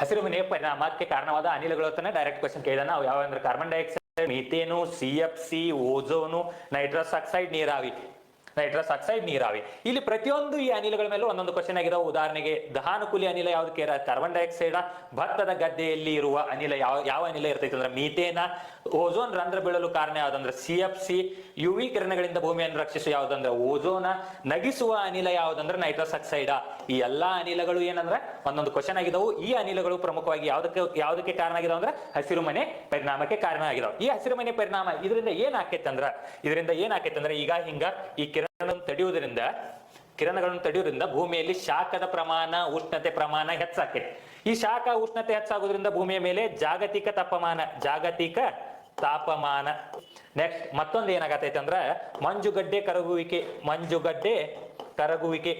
ಹಸಿರು ಮನೆಯ ಪರಿಣಾಮಕ್ಕೆ ಕಾರಣವಾದ ಅನಿಲಗಳು ಅಂತಾನೆ ಡೈರೆಕ್ಟ್ ಕ್ವಶನ್ ಕೇಳಿದ ನಾವು ಯಾವ ಅಂದ್ರೆ carbon dioxide methane C F C ozone nitrous oxide ನೀರಾವಿ. Nitrous oxide ನೀರಾವಿ. ಇಲ್ಲಿ ಪ್ರತಿಯೊಂದು ಈ ಅನಿಲಗಳ ಮೇಲೆ ಒಂದೊಂದು ಕ್ವಶನ್ ಆಗಿರೋ ಉದಾಹರಣೆಗೆ, ದಹಾನುಕೂಲಿ ಅನಿಲ ಯಾವ್ದಕ್ಕೆ ಕಾರ್ಬನ್ ಡೈಆಕ್ಸೈಡ್ ಭತ್ತದ ಗದ್ದೆಯಲ್ಲಿ ಇರುವ ಅನಿಲ ಯಾವ ಯಾವ ಅನಿಲ ಇರ್ತೈತೆ ಅಂದ್ರೆ ಮೀಥೇನ ಓಝೋನ್ ರಂಧ್ರ ಬೀಳಲು ಕಾರಣ ಯಾವ್ದಂದ್ರೆ C F C U V ಕಿರಣಗಳಿಂದ ಭೂಮಿಯನ್ನು ರಕ್ಷಿಸುವ ಯಾವ್ದಂದ್ರೆ ಓಝೋನ ನಗಿಸುವ ಅನಿಲ ಯಾವ್ದಂದ್ರೆ ನೈಟ್ರಸ್ ಆಕ್ಸೈಡ್ ಈ ಎಲ್ಲಾ ಅನಿಲಗಳು ಏನಂದ್ರೆ ಒಂದೊಂದು ಕ್ವಶನ್ ಆಗಿದಾವು. ಈ ಅನಿಲಗಳು ಪ್ರಮುಖವಾಗಿ ಯಾವ್ದಕ್ಕೆ ಯಾವ್ದಕ್ಕೆ ಕಾರಣ ಆಗಿದಾವ ಅಂದ್ರೆ ಹಸಿರು ಮನೆ ಪರಿಣಾಮಕ್ಕೆ ಕಾರಣ ಆಗಿದಾವ. ಈ ಹಸಿರು ಮನೆ ಪರಿಣಾಮ ಇದರಿಂದ ಏನ್ ಆಕೈತೆ ಇದರಿಂದ ಏನ್ ಆಕೈತೆ ಈಗ ಹಿಂಗ ಈ ಕಿರಣಗಳನ್ನು ತಡೆಯುವುದರಿಂದ ಕಿರಣಗಳನ್ನು ತಡೆಯುವುದರಿಂದ ಭೂಮಿಯಲ್ಲಿ ಶಾಖದ ಪ್ರಮಾಣ, ಉಷ್ಣತೆ ಪ್ರಮಾಣ ಹೆಚ್ಚಾಕೈತಿ ಈ ಶಾಖ, ಉಷ್ಣತೆ ಹೆಚ್ಚಾಗೋದ್ರಿಂದ ಭೂಮಿಯ ಮೇಲೆ ಜಾಗತಿಕ ತಾಪಮಾನ ಜಾಗತಿಕ ತಾಪಮಾನ. ನೆಕ್ಸ್ಟ್ ಮತ್ತೊಂದು ಏನಾಗತೈತೆ ಅಂದ್ರ, ಮಂಜುಗಡ್ಡೆ ಕರಗುವಿಕೆ ಮಂಜುಗಡ್ಡೆ ಕರಗುವಿಕೆ.